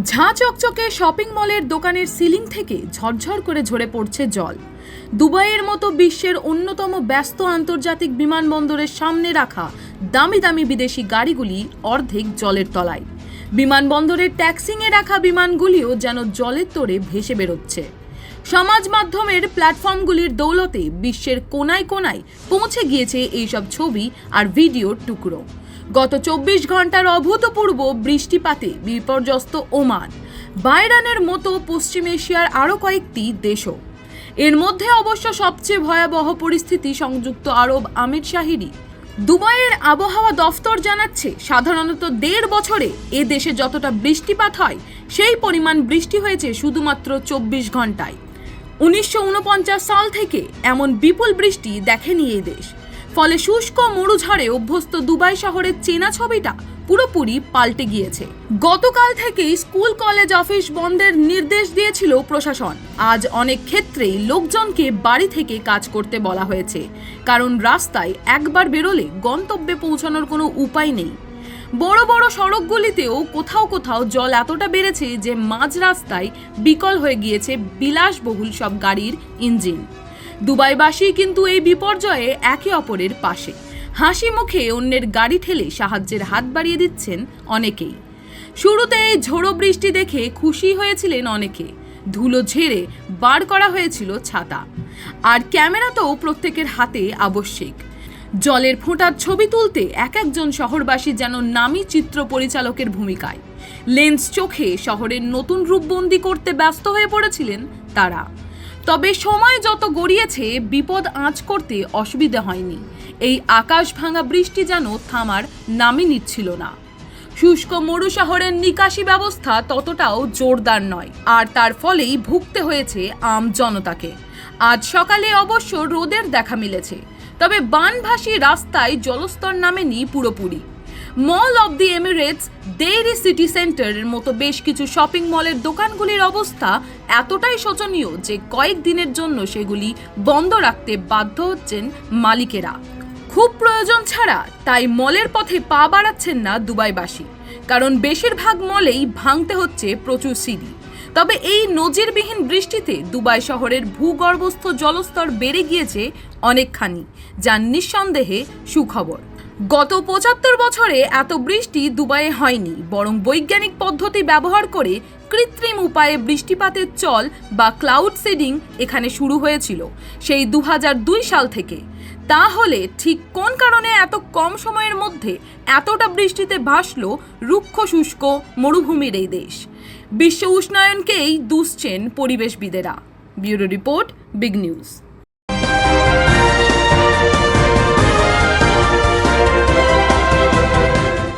ঝাঁ চকচকে শপিং মলের দোকানের সিলিং থেকে ঝরঝর করে ঝরে পড়ছে জল। দুবাইয়ের মতো বিশ্বের অন্যতম ব্যস্ত আন্তর্জাতিক বিমানবন্দরের সামনে রাখা দামি দামি বিদেশি গাড়িগুলি অর্ধেক জলের তলায়। বিমানবন্দরের ট্যাক্সিংয়ে রাখা বিমানগুলিও যেন জলের তোড়ে ভেসে বেরোচ্ছে। সমাজ মাধ্যমের প্ল্যাটফর্মগুলির দৌলতে বিশ্বের কোনায় কোনায় পৌঁছে গিয়েছে এইসব ছবি আর ভিডিওর টুকরো। গত চব্বিশ ঘণ্টার অভূতপূর্ব বৃষ্টিপাতে বিপর্যস্ত ওমান, বাইরানের মতো পশ্চিম এশিয়ার আরও কয়েকটি দেশও। এর মধ্যে অবশ্য সবচেয়ে ভয়াবহ পরিস্থিতি সংযুক্ত আরব আমির শাহিরি। দুবাইয়ের আবহাওয়া দফতর জানাচ্ছে, সাধারণত দেড় বছরে এ দেশে যতটা বৃষ্টিপাত হয়, সেই পরিমাণ বৃষ্টি হয়েছে শুধুমাত্র চব্বিশ ঘন্টায় উনিশশো উনপঞ্চাশ সাল থেকে এমন বিপুল বৃষ্টি দেখেনি এই দেশ। ফলে শুষ্ক মরুঝড়ে অভ্যস্ত দুবাই শহরের চেনা ছবিটা পুরোপুরি পাল্টে গিয়েছে। গতকাল থেকেই স্কুল, কলেজ, অফিস বন্ধের নির্দেশ দিয়েছিল প্রশাসন। আজ অনেক ক্ষেত্রেই লোকজনকে বাড়ি থেকে কাজ করতে বলা হয়েছে। কারণ রাস্তায় একবার বেরোলে গন্তব্যে পৌঁছানোর কোনো উপায় নেই। বড় বড় সড়কগুলিতেও কোথাও কোথাও জল এতটা বেড়েছে যে মাঝ রাস্তায় বিকল হয়ে গিয়েছে বিলাসবহুল সব গাড়ির ইঞ্জিন। দুবাইবাসী কিন্তু এই বিপর্যয়ে একে অপরের পাশে। হাসি মুখে অন্যের গাড়ি ঠেলে সাহায্যের হাত বাড়িয়ে দিচ্ছেন অনেকেই। শুরুতে ঝোড়ো বৃষ্টি দেখে খুশি হয়েছিলেন অনেকে। ধুলো ঝেড়ে বার করা হয়েছিল ছাতা। আর ক্যামেরা তো প্রত্যেকের হাতে আবশ্যিক। জলের ফোঁটার ছবি তুলতে এক একজন শহরবাসী যেন নামি চিত্র পরিচালকের ভূমিকায়। লেন্স চোখে শহরের নতুন রূপবন্দি করতে ব্যস্ত হয়ে পড়েছিলেন তারা। তবে সময় যত গড়িয়েছে, বিপদ আঁচ করতে অসুবিধা হয়নি। এই আকাশ ভাঙা বৃষ্টি যেন থামার নামই নিচ্ছিল না। শুষ্ক মরু শহরের নিকাশি ব্যবস্থা ততটাও জোরদার নয়, আর তার ফলেই ভুগতে হয়েছে আম জনতাকে। আজ সকালে অবশ্য রোদের দেখা মিলেছে, তবে বানভাসী রাস্তায় জলস্তর নামেনি পুরোপুরি। Mall of the Emirates Deira city সেন্টারের মতো বেশ কিছু শপিং মলের দোকানগুলির অবস্থা এতটাই শোচনীয় যে কয়েক দিনের জন্য সেগুলি বন্ধ রাখতে বাধ্য হচ্ছেন মালিকেরা। খুব প্রয়োজন ছাড়া তাই মলের পথে পা বাড়াচ্ছেন না দুবাইবাসী, কারণ বেশিরভাগ মলেই ভাঙতে হচ্ছে প্রচুর সিঁড়ি। তবে এই নজিরবিহীন বৃষ্টিতে দুবাই শহরের ভূগর্ভস্থ জলস্তর বেড়ে গিয়েছে অনেকখানি, যা নিঃসন্দেহে সুখবর। গত পঁচাত্তর বছরে এত বৃষ্টি দুবাইয়ে হয়নি, বরং বৈজ্ঞানিক পদ্ধতি ব্যবহার করে কৃত্রিম উপায়ে বৃষ্টিপাতের চল বা ক্লাউড সিডিং এখানে শুরু হয়েছিল, সেই দু হাজার দুই সাল থেকে। তাহলে ঠিক কোন কারণে এত কম সময়ের মধ্যে এতটা বৃষ্টিতে ভাসল রুক্ষ শুষ্ক মরুভূমির এই দেশ? বিশ্ব উষ্ণায়নকেই দুষছেন পরিবেশবিদেরা। Bureau report, big news.